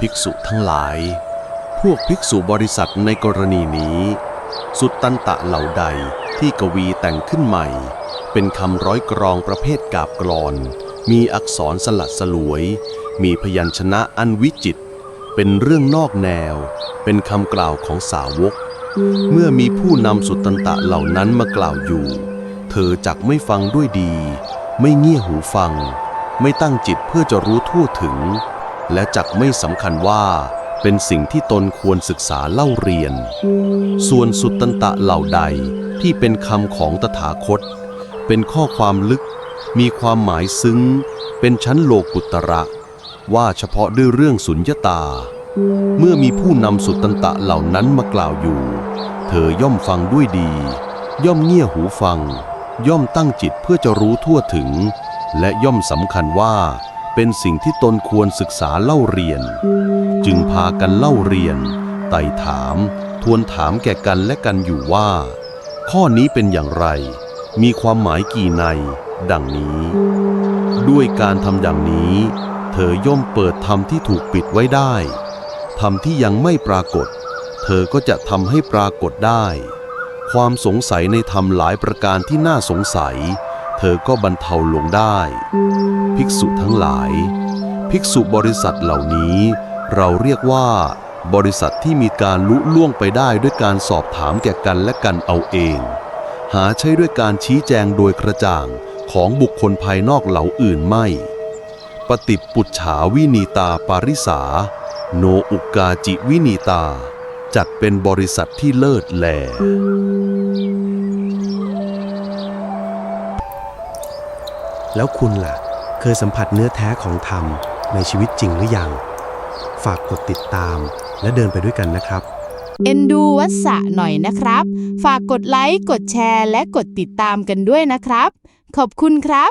ภิกษุทั้งหลาย พวกภิกษุบริษัทในกรณีนี้ สุตตันตะเหล่าใดที่กวีแต่งขึ้นใหม่ เป็นคำร้อยกรองประเภทกาบกลอน มีอักษรสลัดสลวย มีพยัญชนะอันวิจิต เป็นเรื่องนอกแนว เป็นคำกล่าวของสาวก เมื่อมีผู้นำสุตตันตะเหล่านั้นมากล่าวอยู่ เธอจักไม่ฟังด้วยดี ไม่เงี่ยหูฟัง ไม่ตั้งจิตเพื่อจะรู้ทั่วถึง และจักไม่สำคัญว่าเป็นสิ่งที่ตนควรศึกษาเล่าเรียน ส่วนสุตตันตะเหล่าใดที่เป็นคำของตถาคต เป็นข้อความลึก มีความหมายซึ้ง เป็นชั้นโลกุตระ ว่าเฉพาะด้วยเรื่องสุญญตา เมื่อมีผู้นำสุตตันตะเหล่านั้นมากล่าวอยู่ เธอย่อมฟังด้วยดี ย่อมเงี่ยหูฟัง ย่อมตั้งจิตเพื่อจะรู้ทั่วถึง และย่อมสำคัญว่าเป็นสิ่งที่ตนควรศึกษาเล่าเรียน จึงพากันเล่าเรียน ไต่ถาม ทวนถามแก่กันและกันอยู่ว่า ข้อนี้เป็นอย่างไร มีความหมายกี่ใน ดังนี้ ด้วยการทำอย่างนี้ เธอย่อมเปิดธรรมที่ถูกปิดไว้ได้ธรรมที่ยังไม่ปรากฏ เธอก็จะทำให้ปรากฏได้ ความสงสัยในธรรมหลายประการที่น่าสงสัย เธอก็บรรเทาลงได้ ภิกษุทั้งหลาย ภิกษุบริษัทเหล่านี้ เราเรียกว่า บริษัทที่มีการลุล่วงไปได้ด้วยการสอบถามแก่กันและกันเอาเอง หาใช่ด้วยการชี้แจงโดยกระจ่างของบุคคลภายนอกเหล่าอื่นไม่ ปฏิปุจฉาวินีตาปาริสา โนอุกาจิวินีตา จัดเป็นบริษัทที่เลิศแล แล้วคุณล่ะ เคยสัมผัสเนื้อแท้ของธรรมในชีวิตจริงหรือยัง ฝากกดติดตามและเดินไปด้วยกันนะครับ เอ็นดูวัสสะหน่อยนะครับ ฝากกดไลค์ กดแชร์ และกดติดตามกันด้วยนะครับ ขอบคุณครับ